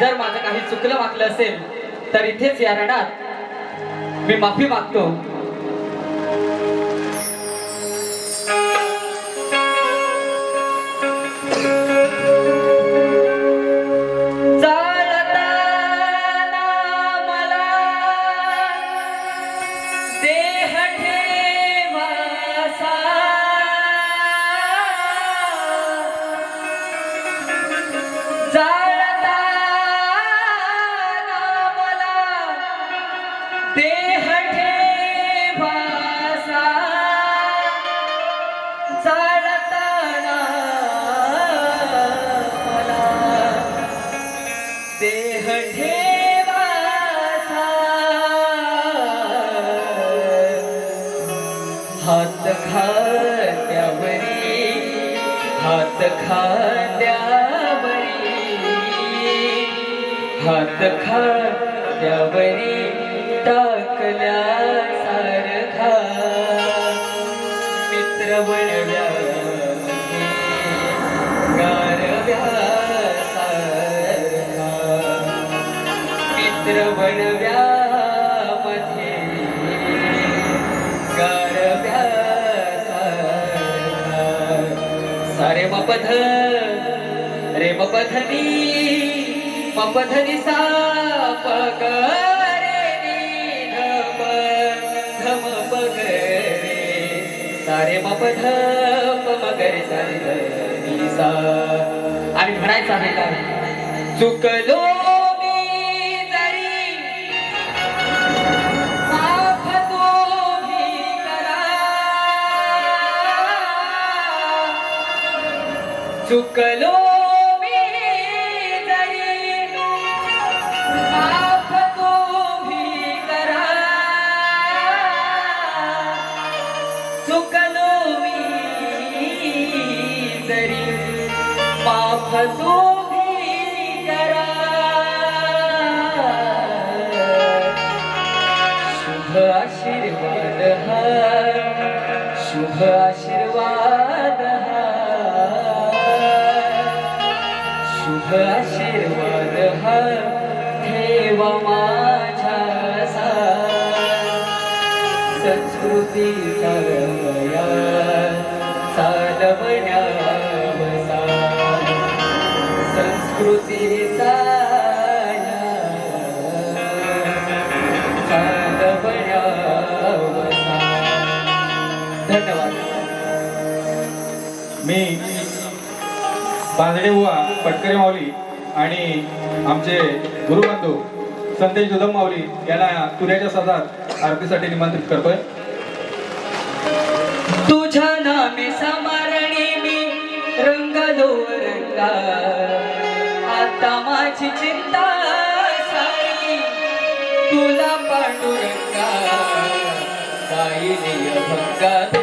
जर माझं काही चुकलं वाकलं असेल तर इथेच या रणात मी माफी मागतो. हात खांद्यावरी हात खांद्यावरी हात खांद्यावरी. टाकल्या सारखा मित्र बनव्या बनव्यामध्ये गारव्यासारखा मित्र बनव्यामध्ये गारव्यासारखा सारे मपध रे मपधनी मपधनी सा पगा सारे मपध मगरे सा आणि म्हणायचं आहे का? चुकलो चुकलो आशीर्वाद हा ठेवा माझ्या संस्कृतीचा संस्कृतीचा या धन्यवाद मी बांधडे बुवा पटकरे माऊली. आणि आमचे गुरुबंधू संदेश जुदम माऊली यांना तुऱ्याच्या सदात आरतीसाठी निमंत्रित करतोय. तुझ्या नामे समारणी मी रंगलो रंगा. आता माझी चिंता सारी तुला पांडुरंगा. गायले भंगा